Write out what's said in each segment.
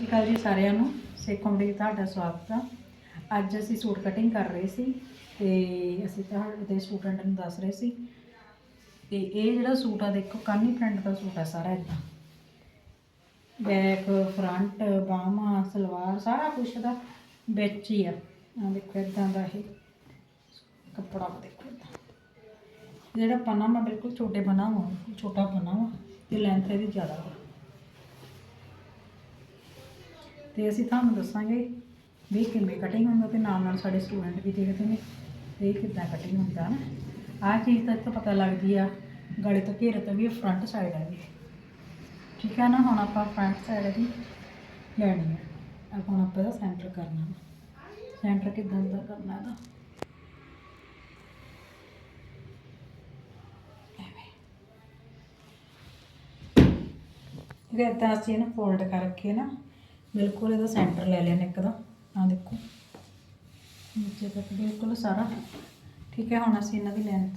ਸਤਿ ਸ਼੍ਰੀ ਅਕਾਲ ਜੀ ਸਾਰਿਆਂ ਨੂੰ। ਸਿੱਖ ਕੰਪਨੀ ਦੀ ਤੁਹਾਡਾ ਸਵਾਗਤ ਆ। ਅੱਜ ਅਸੀਂ ਸੂਟ ਕਟਿੰਗ ਕਰ ਰਹੇ ਸੀ ਤੇ ਅਸੀਂ ਤੁਹਾਡੇ ਸਟੂਡੈਂਟ ਨੂੰ ਦੱਸ ਰਹੇ ਸੀ ਤੇ ਇਹ ਜਿਹੜਾ ਸੂਟ ਆ, ਦੇਖੋ, ਕਾਨੀ ਪ੍ਰਿੰਟ ਦਾ ਸੂਟ ਆ ਸਾਰਾ ਇਦਾਂ ਬੈਕ ਫਰੰਟ ਬਾਹਾਂ, ਸਲਵਾਰ, ਸਾਰਾ ਕੁਝ ਦਾ ਵਿੱਚ ਹੀ ਆ। ਆ ਦੇਖੋ ਇਦਾਂ ਦਾ ਇਹ ਕੱਪੜਾ ਦੇਖੋ ਏਦਾਂ। ਜਿਹੜਾ ਪਨਾ ਮੈਂ ਬਿਲਕੁਲ ਛੋਟੇ ਬਣਾ ਵਾ, ਛੋਟਾ ਬਣਾ ਵਾ ਤੇ ਲੈਂਥ ਇਹਦੀ ਜ਼ਿਆਦਾ ਵਾ। ਤੇ ਅਸੀਂ ਤੁਹਾਨੂੰ ਦੱਸਾਂਗੇ ਵੀ ਕਿਵੇਂ ਕਟਿੰਗ ਹੁੰਦਾ ਤੇ ਨਾਲ ਨਾਲ ਸਾਡੇ ਸਟੂਡੈਂਟ ਵੀ ਦੇਖਦੇ ਨੇ ਤੇ ਇਹ ਕਿੱਦਾਂ ਕਟਿੰਗ ਹੁੰਦਾ। ਨਾ ਆਹ ਚੀਜ਼ ਤਾਂ ਇੱਥੋਂ ਪਤਾ ਲੱਗਦੀ ਆ, ਗਲੇ ਤੋਂ ਘੇਰੇ ਤੋਂ ਵੀ ਇਹ ਫਰੰਟ ਸਾਈਡ ਹੈ ਵੀ ਠੀਕ ਹੈ ਨਾ, ਹੁਣ ਆਪਾਂ ਫਰੰਟ ਸਾਈਡ ਦੀ ਲੈਣੀ ਹੈ ਆਪਾਂ ਹੁਣ ਆਪਾਂ ਇਹਦਾ ਸੈਂਟਰ ਕਰਨਾ। ਸੈਂਟਰ ਕਿੱਦਾਂ ਦਾ ਕਰਨਾ ਇਹਦਾ? ਇਹਦੇ ਇੱਦਾਂ ਅਸੀਂ ਇਹਨੂੰ ਫੋਲਡ ਕਰਕੇ ਨਾ ਬਿਲਕੁਲ ਇਹਦਾ ਸੈਂਟਰ ਲੈ ਲਿਆ ਨੈਕ ਦਾ। ਆ ਦੇਖੋ। ਨੀਚੇ ਤੱਕ ਬਿਲਕੁਲ ਸਾਰਾ। ਠੀਕ ਹੈ, ਹੁਣ ਅਸੀਂ ਇਹਨਾਂ ਦੀ ਲੈਂਥ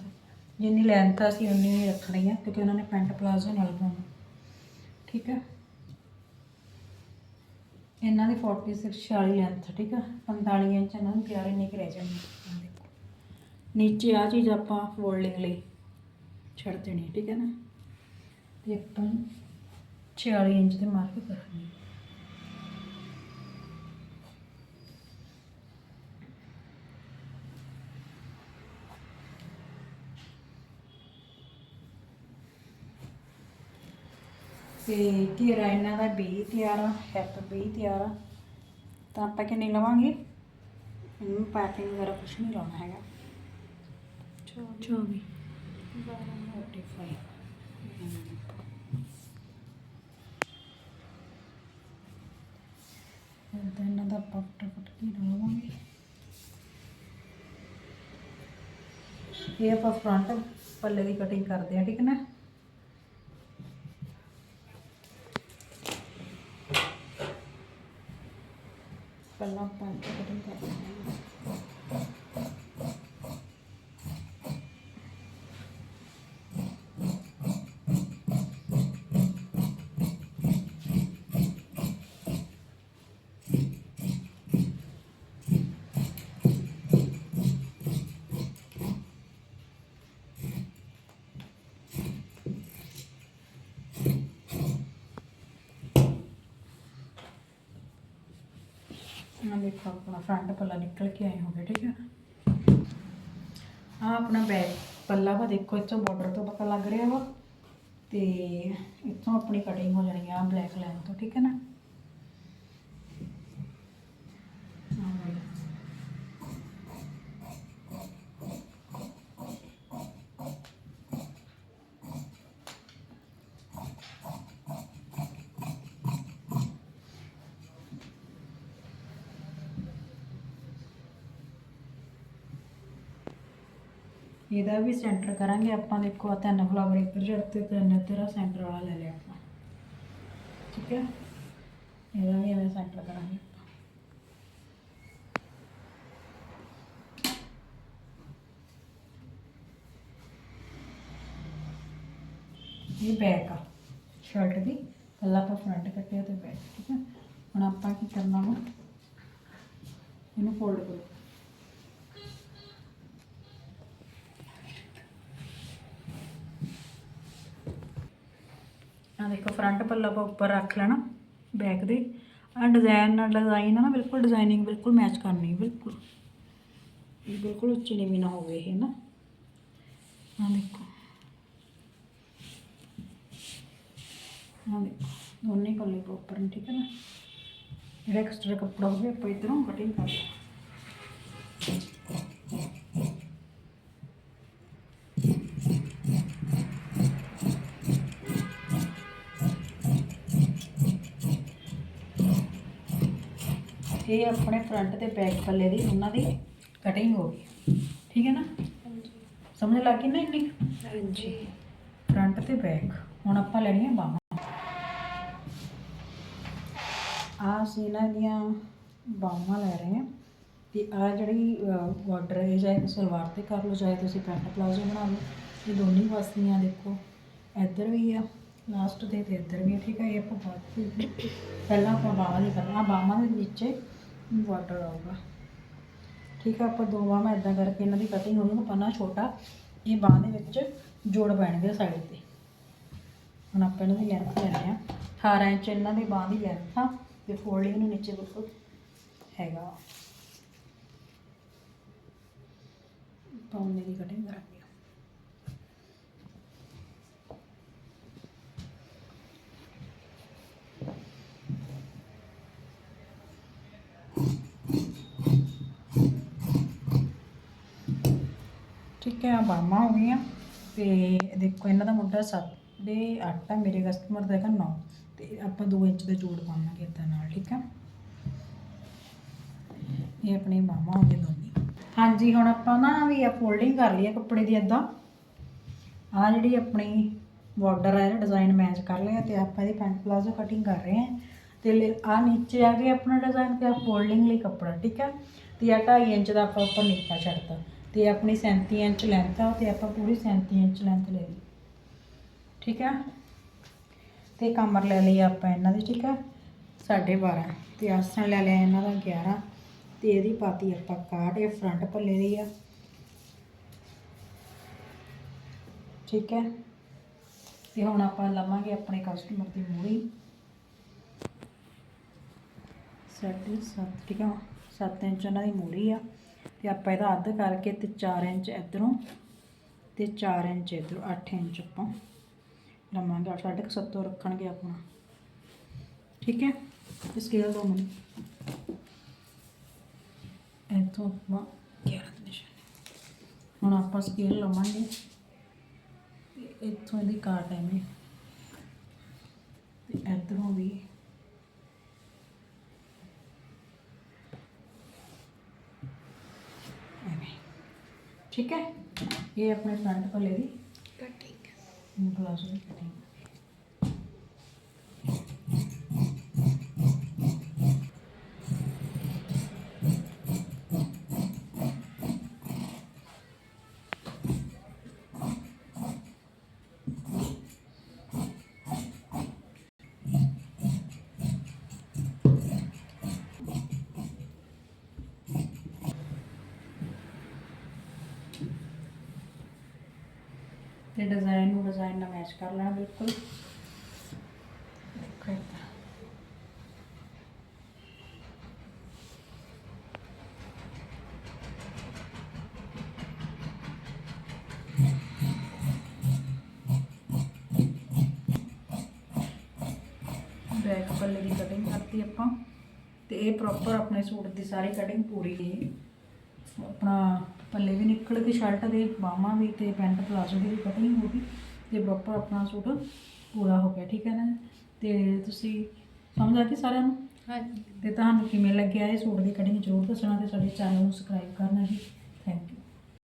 ਜਿੰਨੀ ਲੈਂਥ ਆ ਅਸੀਂ ਉਨੀ ਹੀ ਰੱਖਣੀ ਹੈ ਕਿਉਂਕਿ ਉਹਨਾਂ ਨੇ ਪੈਂਟ ਪਲਾਜ਼ੋ ਨਾਲ ਪਾਉਣਾ। ਠੀਕ ਹੈ। ਇਹਨਾਂ ਦੀ 46 46 ਲੈਂਥ ਠੀਕ ਹੈ। 45 ਇੰਚ ਇਹਨਾਂ ਨੂੰ ਤਿਆਰ ਇੰਨੀ ਕੁ ਰਹਿ ਜਾਣੀ। ਦੇਖੋ। ਨੀਚੇ ਆ ਚੀਜ਼ ਆਪਾਂ ਫੋਲਡਿੰਗ ਲਈ ਛੱਡ ਦੇਣੀ, ਠੀਕ ਹੈ ਨਾ। ਤੇ ਆਪਾਂ 46 ਇੰਚ ਦੇ ਮਾਰਕ ਕਰਨੀ ਹੈ ਤੇ ਘੇਰਾ ਇਹਨਾਂ ਦਾ 20 ਤਿਆਰ ਆ ਹੈਪ 20 ਤਿਆਰ ਆ। ਤਾਂ ਆਪਾਂ ਕਿੰਨੀ ਲਵਾਂਗੇ? ਇਹਨੂੰ ਪੈਕਿੰਗ ਵਗੈਰਾ ਕੁਝ ਨਹੀਂ ਲਾਉਣਾ ਹੈਗਾ। 24 45 ਤਾਂ ਇਹਨਾਂ ਦਾ ਆਪਾਂ ਫਟਾਫਟ ਘੇਰਾ ਲਵਾਂਗੇ। ਇਹ ਆਪਾਂ ਫਰੰਟ ਪੱਲੇ ਦੀ ਕਟਿੰਗ ਕਰਦੇ ਆ ਠੀਕ ਹੈ ਨਾ? ਪਹਿਲਾਂ ਆਪਾਂ ਕਟਿੰਗ ਕਰਦੇ ਹਾਂ ਆ ਦੇਖੋ ਆਪਣਾ ਫਰੰਟ ਪੱਲਾ ਨਿਕਲ ਕੇ ਆਏ ਹੋਗੇ, ਠੀਕ ਹੈ? ਆ ਆਪਣਾ ਬੈਕ ਪੱਲਾ ਵਾ ਦੇਖੋ, ਇੱਥੋਂ ਬਾਰਡਰ ਤੋਂ ਪਤਾ ਲੱਗ ਰਿਹਾ ਵਾ ਤੇ ਇੱਥੋਂ ਆਪਣੀ ਕਟਿੰਗ ਹੋ ਜਾਣੀ ਆ ਬਲੈਕ ਲਾਈਨ ਤੋਂ, ਠੀਕ ਹੈ ਨਾ ਆਹ ਵਾਲੀ। ਇਹਦਾ ਵੀ ਸੈਂਟਰ ਕਰਾਂਗੇ ਆਪਾਂ, ਦੇਖੋ ਤਿੰਨ ਫਲਾਵਰ ਇੱਧਰ ਜੜ ਤੇ ਤਿੰਨ, ਤੇਰਾ ਸੈਂਟਰ ਵਾਲਾ ਲੈ ਲਿਆ ਆਪਾਂ। ਠੀਕ ਹੈ? ਇਹਦਾ ਵੀ ਐਵੇਂ ਸੈਂਟਰ ਕਰਾਂਗੇ ਇਹ ਬੈਕ ਆ ਸ਼ਰਟ ਦੀ। ਪਹਿਲਾਂ ਆਪਾਂ ਫਰੰਟ ਕੱਟਿਆ ਤੇ ਬੈਕ ਠੀਕ ਹੈ? ਹੁਣ ਆਪਾਂ ਕੀ ਕਰਨਾ ਵਾ? ਇਹਨੂੰ ਫੋਲਡ ਕਰੋ। ਆ ਦੇਖੋ ਫਰੰਟ ਪੱਲਾ ਆਪਾਂ ਉੱਪਰ ਰੱਖ ਲੈਣਾ ਬੈਕ ਦੇ। ਆ ਡਿਜ਼ਾਈਨ ਨਾਲ ਡਿਜ਼ਾਈਨ ਆ ਨਾ, ਬਿਲਕੁਲ ਡਿਜ਼ਾਈਨਿੰਗ ਬਿਲਕੁਲ ਮੈਚ ਕਰਨੀ, ਬਿਲਕੁਲ। ਇਹ ਬਿਲਕੁਲ ਉੱਚੀ ਨੀਵੀਂ ਨਾ ਹੋਵੇ ਇਹ ਨਾ। ਆ ਦੇਖੋ। ਆ ਦੇਖੋ, ਦੋਨੇ ਪੱਲੇ ਪ੍ਰੋਪਰ ਨੇ, ਠੀਕ ਹੈ ਨਾ। ਜਿਹੜਾ ਐਕਸਟਰਾ ਕੱਪੜਾ ਹੋਵੇ, ਆਪਾਂ ਇਧਰੋਂ ਕਟਿੰਗ ਕਰ ਇਹ ਆਪਣੇ ਫਰੰਟ ਤੇ ਬੈਕ ਪੱਲੇ ਦੀ ਉਹਨਾਂ ਦੀ ਕਟਿੰਗ ਹੋ ਗਈ। ਠੀਕ ਹੈ ਨਾ? ਸਮਝ ਲੱਗ ਗਈ ਨਾ ਇੰਨੀ? ਹਾਂਜੀ। ਫਰੰਟ ਤੇ ਬੈਕ ਹੁਣ ਆਪਾਂ ਲੈਣੀਆਂ ਬਾਹਾਂ। ਆ ਸੀ ਇਹਨਾਂ ਦੀਆਂ ਬਾਹਾਂ ਲੈ ਰਹੇ ਹਾਂ। ਤੇ ਆ ਜਿਹੜੀ ਬਾਰਡਰ ਹੈ ਚਾਹੇ ਸਲਵਾਰ ਤੇ ਕਰ ਲਓ ਚਾਹੇ ਤੁਸੀਂ ਪੈਂਟ ਪਲਾਜ਼ੋ ਬਣਾ ਲਓ। ਇਹ ਦੋਨੇ ਵਾਸਤੀਆਂ ਦੇਖੋ। ਇੱਧਰ ਵੀ ਆ ਲਾਸਟ ਤੇ ਤੇ ਇੱਧਰ ਵੀ ਠੀਕ ਹੈ ਇਹ ਆਪਾਂ ਬਾਅਦ ਪਹਿਲਾਂ ਆਪਾਂ ਬਾਹਾਂ ਦੀ ਕਰਨਾ ਬਾਹਾਂ ਦੇ ਵਿੱਚ ਵਾਟਰ ਆਊਗਾ। ਠੀਕ ਹੈ ਆਪਾਂ ਦੋ ਬਾਹਾਂ ਇਦਾਂ ਕਰਕੇ ਇਹਨਾਂ ਦੀ ਕਟਿੰਗ ਹੋਊਗੀ ਨਾ ਪੰਨਾ ਛੋਟਾ ਇਹ ਬਾਹਾਂ ਦੇ ਵਿੱਚ ਜੋੜ ਪੈਣਗੇ ਸਾਈਡ ਤੇ। ਹੁਣ ਆਪਾਂ ਇਹਨਾਂ ਦੀ ਲੈਂਥ ਲੈਣੇ ਆ। 18 ਇੰਚ ਇਹਨਾਂ ਦੀ ਬਾਹਾਂ ਦੀ ਲੈਂਥ ਆ, ਤੇ ਫੋਲਡਿੰਗ ਨੂੰ ਨੀਚੇ ਬਿਲਕੁਲ ਹੈਗਾ। ਪੌਨੇ ਦੀ ਕਟਿੰਗ ਕਰਾਂਗੇ। ਠੀਕ ਹੈ ਬਾਹਾਂ ਹੋ ਗਈਆਂ। ਤੇ ਦੇਖੋ, ਇਹਨਾਂ ਦਾ ਮੁੰਡਾ 7 ਦੇ 8 ਹੈ ਮੇਰੇ ਕਸਟਮਰ ਦਾ ਹੈਗਾ 9 ਤੇ ਆਪਾਂ 2 ਇੰਚ ਦਾ ਜੋੜ ਪਾਵਾਂਗੇ ਇਦਾਂ ਨਾਲ, ਠੀਕ ਹੈ। ਇਹ ਆਪਣੀ ਬਾਹਾਂ ਹੋ ਗਈ ਦੋਨੀ। ਹਾਂਜੀ, ਹੁਣ ਆਪਾਂ ਨਾ ਵੀ ਆ ਫੋਲਡਿੰਗ ਕਰ ਲਈ ਆ ਕੱਪੜੇ ਦੀ ਇਦਾਂ ਆ ਜਿਹੜੀ ਆਪਣੀ ਬਾਰਡਰ ਇਹਦਾ ਡਿਜ਼ਾਈਨ ਮੈਚ ਕਰ ਲਿਆ ਤੇ ਆਪਾਂ ਇਹਦੀ ਪੈਂਟ ਪਲਾਜ਼ੋ ਕਟਿੰਗ ਕਰ ਰਹੇ ਹਾਂ। ਤੇ ਆ ਨੀਚੇ ਆ ਗਿਆ ਆਪਣਾ ਡਿਜ਼ਾਈਨ ਤੇ ਆ ਫੋਲਡਿੰਗ ਲਈ ਕੱਪੜਾ, ਠੀਕ ਹੈ। ਤੇ ਆ 2.5 ਇੰਚ ਦਾ ਆਪਾਂ ਉੱਪਰ ਨੀਚਾ ਛੱਡਤਾ ਤੇ ਆਪਣੀ 37 ਇੰਚ ਲੈਂਥ ਆ, ਤੇ ਆਪਾਂ ਪੂਰੀ 37 ਇੰਚ ਲੈਂਥ ਲੈ ਲਈ। ਠੀਕ ਹੈ ਤੇ ਕਮਰ ਲੈ ਲਈ ਆਪਾਂ ਇਹਨਾਂ ਦੀ, ਠੀਕ ਹੈ 12.5 ਤੇ ਆਸਣ ਲੈ ਲਿਆ ਇਹਨਾਂ ਦਾ 11 ਤੇ ਇਹਦੀ ਪਾਤੀ ਆਪਾਂ ਕਾਟ ਇਹ ਫਰੰਟ ਪੱਲੇ ਦੀ ਆ। ਠੀਕ ਹੈ ਤੇ ਹੁਣ ਆਪਾਂ ਲਵਾਂਗੇ ਆਪਣੇ ਕਸਟਮਰ ਦੀ ਮੂਹਰੀ। ਸਾਢੇ ਸੱਤ, ਠੀਕ ਆ? 7 ਇੰਚ ਉਹਨਾਂ ਦੀ ਮੂਰੀ ਆ। ਤੇ ਆਪਾਂ ਇਹਦਾ ਅੱਧ ਕਰਕੇ ਤੇ 4 ਇੰਚ ਇਧਰੋਂ ਤੇ 4 ਇੰਚ ਇਧਰੋਂ 8 ਇੰਚ ਆਪਾਂ ਲਵਾਂਗੇ। ਸਾਢੇ ਕੁ ਸੱਤੋਂ ਰੱਖਣਗੇ ਆਪਣਾ ਠੀਕ ਹੈ? ਤੇ ਸਕੇਲ ਦੋ ਮੈਨੂੰ ਇੱਥੋਂ ਆਪਾਂ 11 ਦੇ ਨਿਸ਼ਾਨ। ਹੁਣ ਆਪਾਂ ਸਕੇਲ ਲਵਾਂਗੇ। ਤੇ ਇੱਥੋਂ ਇਹਦੀ ਕਾਟ ਐਵੇਂ ਤੇ ਇਧਰੋਂ ਵੀ ਐਵੇਂ ਠੀਕ ਹੈ? ਇਹ ਆਪਣੇ ਫਰੰਟ ਪੱਲੇ ਦੀ ਕਟਿੰਗ ਪਲਾਜ਼ੋ ਦੀ ਕਟਿੰਗ ਤੇ ਡਿਜ਼ਾਈਨ ਨੂੰ ਡਿਜ਼ਾਈਨ ਨਾਲ ਮੈਚ ਕਰ ਲੈਣਾ ਬਿਲਕੁਲ। ਬੈਕ ਪੱਲੇ ਦੀ ਕਟਿੰਗ ਕਰਤੀ ਆਪਾਂ। ਤੇ ਇਹ ਪ੍ਰੋਪਰ ਆਪਣੇ ਸੂਟ ਦੀ ਸਾਰੀ ਕਟਿੰਗ ਪੂਰੀ ਹੈ ਆਪਣਾ ਪੱਲੇ ਵੀ ਨਿਕਲ ਗਏ ਸ਼ਰਟ ਦੇ ਬਾਹਾਂ ਵੀ ਤੇ ਪੈਂਟ ਪਲਾਜ਼ੋ ਦੀ ਵੀ ਕਟਿੰਗ ਹੋ ਗਈ ਤੇ ਪ੍ਰੋਪਰ ਆਪਣਾ ਸੂਟ ਪੂਰਾ ਹੋ ਗਿਆ ਠੀਕ ਹੈ ਨਾ? ਤੇ ਤੁਸੀਂ ਸਮਝ ਆ ਗਈ ਸਾਰਿਆਂ ਨੂੰ? ਹਾਂਜੀ। ਤੇ ਤੁਹਾਨੂੰ ਕਿਵੇਂ ਲੱਗਿਆ ਇਹ ਸੂਟ ਦੀ ਕਟਿੰਗ ਜ਼ਰੂਰ ਦੱਸਣਾ ਤੇ ਸਾਡੇ ਚੈਨਲ ਨੂੰ ਸਬਸਕ੍ਰਾਈਬ ਕਰਨਾ ਜੀ। Thank you